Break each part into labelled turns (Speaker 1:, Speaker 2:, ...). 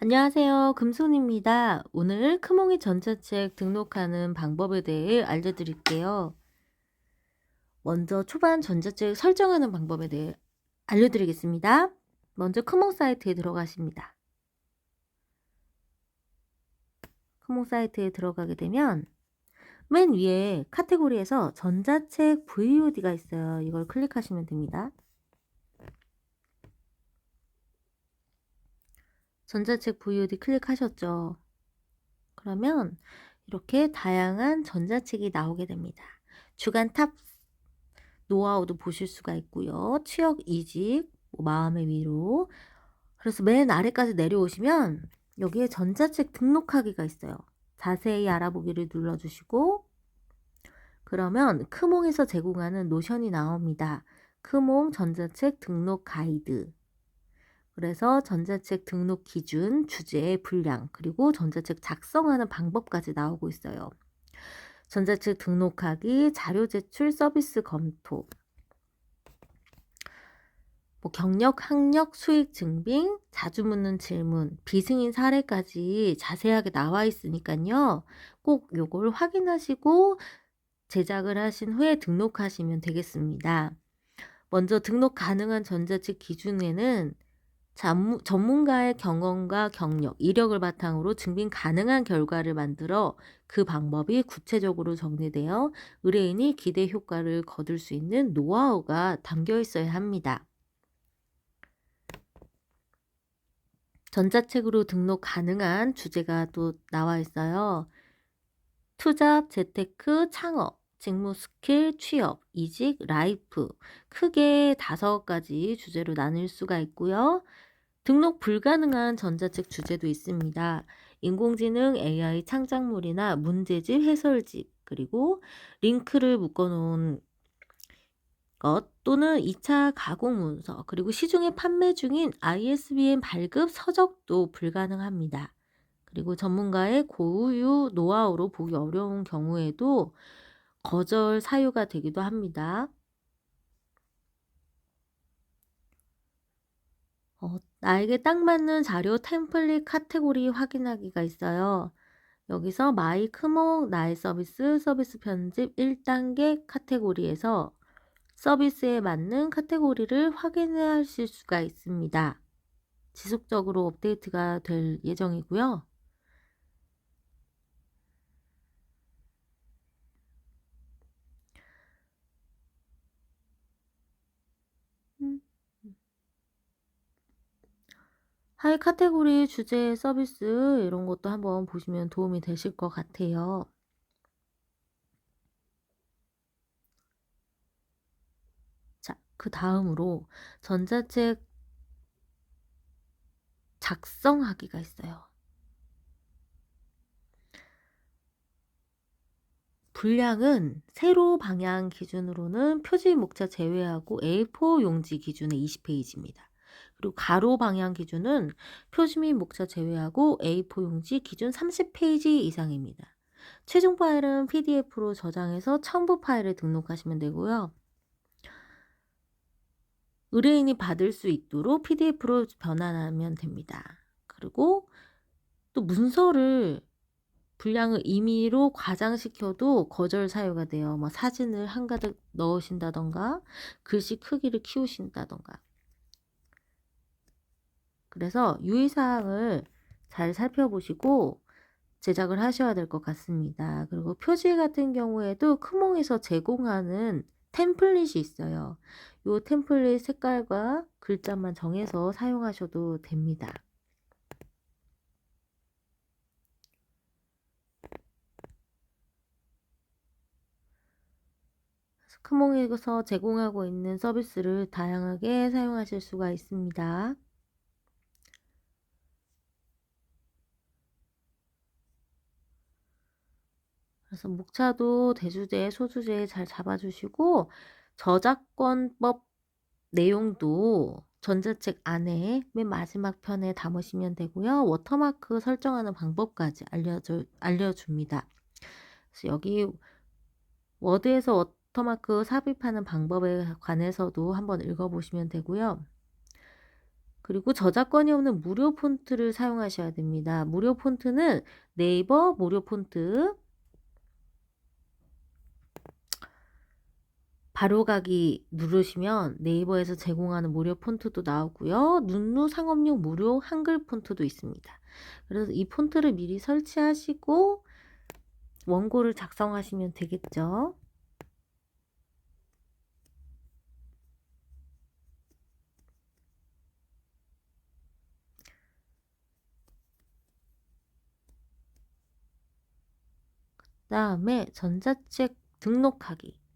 Speaker 1: 안녕하세요. 금손입니다. 오늘 크몽이 전자책 등록하는 방법에 대해 알려드릴게요. 먼저 초반 전자책 설정하는 방법에 대해 알려드리겠습니다. 먼저 크몽 사이트에 들어가십니다. 크몽 사이트에 들어가게 되면 맨 위에 카테고리에서 전자책 VOD가 있어요. 이걸 클릭하시면 됩니다. 전자책 VOD 클릭하셨죠? 그러면 이렇게 다양한 전자책이 나오게 됩니다. 주간 탑 노하우도 보실 수가 있고요. 취업 이직, 뭐 마음의 위로. 그래서 맨 아래까지 내려오시면 여기에 전자책 등록하기가 있어요. 자세히 알아보기를 눌러주시고 그러면 크몽에서 제공하는 노션이 나옵니다. 크몽 전자책 등록 가이드. 그래서 전자책 등록 기준, 주제, 분량, 그리고 전자책 작성하는 방법까지 나오고 있어요. 전자책 등록하기, 자료 제출, 서비스 검토, 뭐 경력, 학력, 수익 증빙, 자주 묻는 질문, 비승인 사례까지 자세하게 나와 있으니까요. 꼭 요걸 확인하시고 제작을 하신 후에 등록하시면 되겠습니다. 먼저 등록 가능한 전자책 기준에는 전문가의 경험과 경력, 이력을 바탕으로 증빙 가능한 결과를 만들어 그 방법이 구체적으로 정리되어 의뢰인이 기대 효과를 거둘 수 있는 노하우가 담겨 있어야 합니다. 전자책으로 등록 가능한 주제가 또 나와 있어요. 투잡, 재테크, 창업, 직무 스킬, 취업, 이직, 라이프 크게 다섯 가지 주제로 나눌 수가 있고요. 등록 불가능한 전자책 주제도 있습니다. 인공지능, AI 창작물이나 문제집, 해설집, 그리고 링크를 묶어놓은 것 또는 2차 가공 문서, 그리고 시중에 판매 중인 ISBN 발급 서적도 불가능합니다. 그리고 전문가의 고유 노하우로 보기 어려운 경우에도 거절 사유가 되기도 합니다. 어, 나에게 딱 맞는 자료 템플릿 카테고리 확인하기가 있어요. 여기서 마이 크몽 나의 서비스 서비스 편집 1단계 카테고리에서 서비스에 맞는 카테고리를 확인하실 수가 있습니다. 지속적으로 업데이트가 될 예정이고요. 하이 카테고리 주제 서비스 이런 것도 한번 보시면 도움이 되실 것 같아요. 자, 그 다음으로 전자책 작성하기가 있어요. 분량은 세로 방향 기준으로는 표지 목차 제외하고 A4 용지 기준의 20페이지입니다. 그리고 가로 방향 기준은 표지 및 목차 제외하고 A4 용지 기준 30페이지 이상입니다. 최종 파일은 PDF로 저장해서 첨부 파일을 등록하시면 되고요. 의뢰인이 받을 수 있도록 PDF로 변환하면 됩니다. 그리고 또 문서를 분량을 임의로 과장시켜도 거절 사유가 돼요. 뭐 사진을 한가득 넣으신다던가 글씨 크기를 키우신다던가 그래서 유의사항을 잘 살펴보시고 제작을 하셔야 될 것 같습니다. 그리고 표지 같은 경우에도 크몽에서 제공하는 템플릿이 있어요. 이 템플릿 색깔과 글자만 정해서 사용하셔도 됩니다. 크몽에서 제공하고 있는 서비스를 다양하게 사용하실 수가 있습니다. 그래서 목차도 대주제, 소주제 잘 잡아주시고 저작권법 내용도 전자책 안에 맨 마지막 편에 담으시면 되고요. 워터마크 설정하는 방법까지 알려줘, 알려줍니다. 그래서 여기 워드에서 워터마크 삽입하는 방법에 관해서도 한번 읽어보시면 되고요. 그리고 저작권이 없는 무료 폰트를 사용하셔야 됩니다. 무료 폰트는 네이버 무료 폰트 바로가기 누르시면 네이버에서 제공하는 무료 폰트도 나오고요. 눈누 상업용 무료 한글 폰트도 있습니다. 그래서 이 폰트를 미리 설치하시고 원고를 작성하시면 되겠죠. 그 다음에 전자책 등록하기.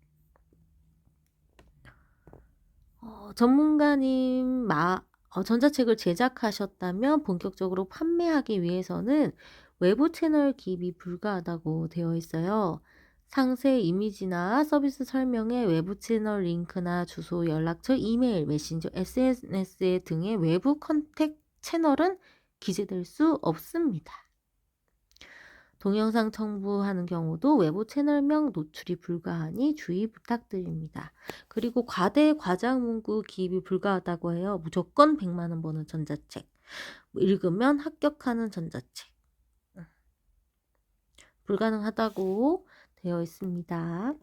Speaker 1: 어, 전문가님 마, 어, 전자책을 제작하셨다면 본격적으로 판매하기 위해서는 외부 채널 기입이 불가하다고 되어 있어요. 상세 이미지나 서비스 설명에 외부 채널 링크나 주소, 연락처, 이메일, 메신저, SNS 등의 외부 컨택 채널은 기재될 수 없습니다. 동영상 첨부하는 경우도 외부 채널명 노출이 불가하니 주의 부탁드립니다. 그리고 과대 과장 문구 기입이 불가하다고 해요. 무조건 100만 원 버는 전자책. 읽으면 합격하는 전자책. 불가능하다고 되어 있습니다.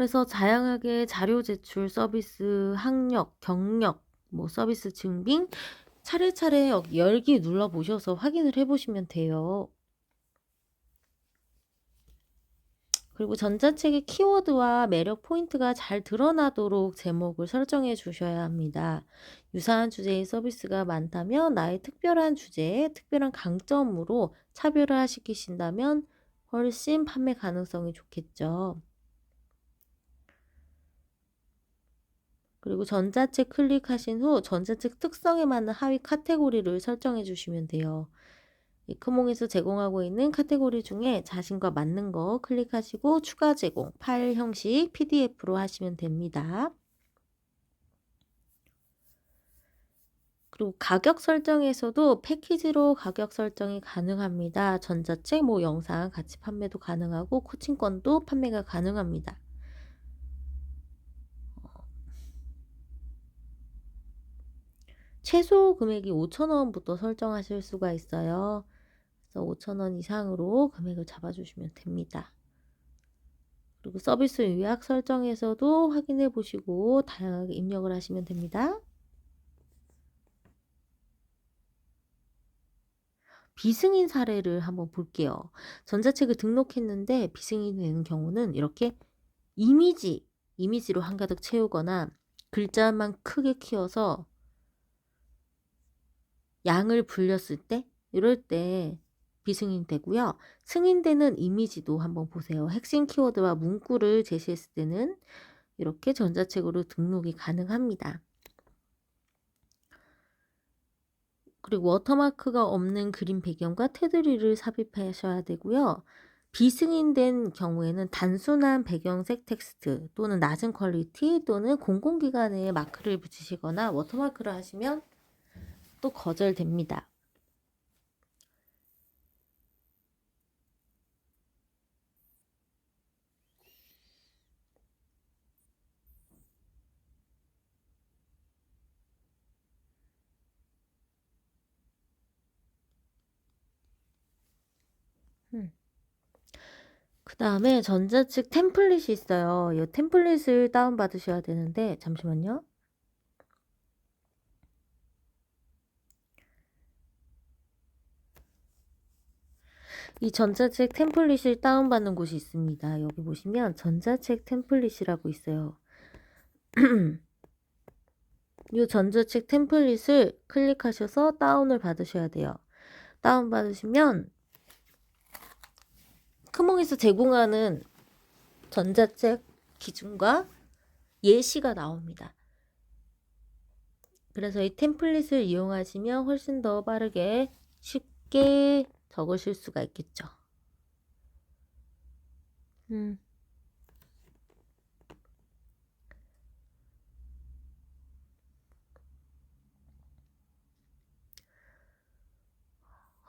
Speaker 1: 그래서 다양하게 자료 제출 서비스, 학력, 경력, 뭐 서비스 증빙 차례차례 열기 눌러 보셔서 확인을 해 보시면 돼요. 그리고 전자책의 키워드와 매력 포인트가 잘 드러나도록 제목을 설정해 주셔야 합니다. 유사한 주제의 서비스가 많다면 나의 특별한 주제에 특별한 강점으로 차별화 시키신다면 훨씬 판매 가능성이 좋겠죠. 그리고 전자책 클릭하신 후 전자책 특성에 맞는 하위 카테고리를 설정해 주시면 돼요. 크몽에서 제공하고 있는 카테고리 중에 자신과 맞는 거 클릭하시고 추가 제공, 파일 형식 PDF로 하시면 됩니다. 그리고 가격 설정에서도 패키지로 가격 설정이 가능합니다. 전자책, 뭐 영상 같이 판매도 가능하고 코칭권도 판매가 가능합니다. 최소 금액이 5,000원부터 설정하실 수가 있어요. 그래서 5,000원 이상으로 금액을 잡아주시면 됩니다. 그리고 서비스予약 설정에서도 확인해 보시고 다양하게 입력을 하시면 됩니다. 비승인 사례를 한번 볼게요. 전자책을 등록했는데 비승인이 되는 경우는 이렇게 이미지, 이미지로 한가득 채우거나 글자만 크게 키워서 양을 불렸을 때 이럴 때 비승인 되고요. 승인되는 이미지도 한번 보세요. 핵심 키워드와 문구를 제시했을 때는 이렇게 전자책으로 등록이 가능합니다. 그리고 워터마크가 없는 그림 배경과 테두리를 삽입하셔야 되고요. 비승인된 경우에는 단순한 배경색 텍스트 또는 낮은 퀄리티 또는 공공기관에 마크를 붙이시거나 워터마크를 하시면 또 거절됩니다. 음. 그 다음에 전자책 템플릿이 있어요. 이 템플릿을 다운받으셔야 되는데, 잠시만요. 이 전자책 템플릿을 다운받는 곳이 있습니다. 여기 보시면 전자책 템플릿이라고 있어요. 이 전자책 템플릿을 클릭하셔서 다운을 받으셔야 돼요. 다운받으시면 크몽에서 제공하는 전자책 기준과 예시가 나옵니다. 그래서 이 템플릿을 이용하시면 훨씬 더 빠르게 쉽게 적으실 수가 있겠죠. 음.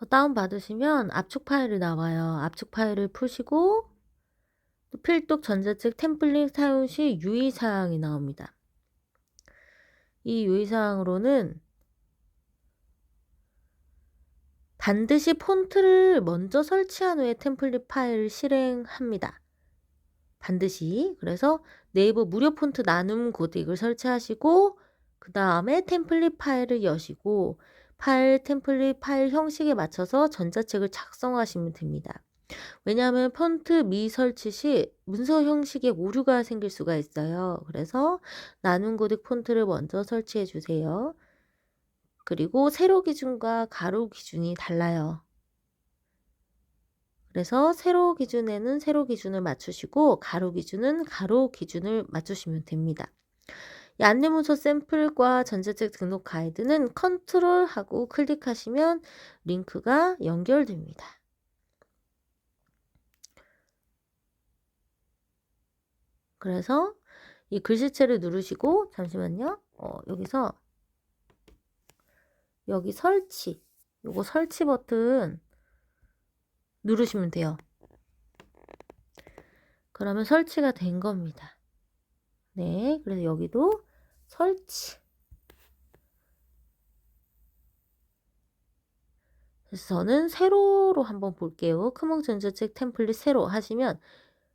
Speaker 1: 다운 받으시면 압축 파일이 나와요. 압축 파일을 푸시고 또 필독 전자책 템플릿 사용 시 유의사항이 나옵니다. 이 유의사항으로는 반드시 폰트를 먼저 설치한 후에 템플릿 파일을 실행합니다. 반드시. 그래서 네이버 무료 폰트 나눔 고딕을 설치하시고 그 다음에 템플릿 파일을 여시고 파일 템플릿 파일 형식에 맞춰서 전자책을 작성하시면 됩니다. 왜냐하면 폰트 미설치 시 문서 형식에 오류가 생길 수가 있어요. 그래서 나눔 고딕 폰트를 먼저 설치해 주세요. 그리고 세로 기준과 가로 기준이 달라요. 그래서 세로 기준에는 세로 기준을 맞추시고 가로 기준은 가로 기준을 맞추시면 됩니다. 이 안내문서 샘플과 전자책 등록 가이드는 컨트롤하고 클릭하시면 링크가 연결됩니다. 그래서 이 글씨체를 누르시고 잠시만요. 어, 여기서 여기 설치 요거 설치 버튼 누르시면 돼요. 그러면 설치가 된 겁니다. 네, 그래서 여기도 설치. 그래서 저는 세로로 한번 볼게요. 크몽 전자책 템플릿 세로 하시면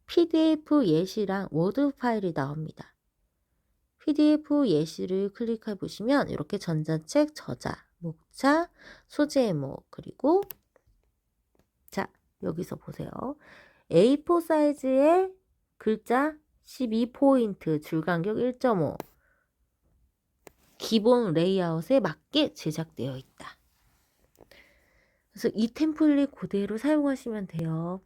Speaker 1: PDF 예시랑 워드 파일이 나옵니다. PDF 예시를 클릭해 보시면 이렇게 전자책 저자, 목차, 소제목 그리고 자 여기서 보세요. A4 사이즈의 글자 12포인트 줄간격 1.5 기본 레이아웃에 맞게 제작되어 있다. 그래서 이 템플릿 그대로 사용하시면 돼요.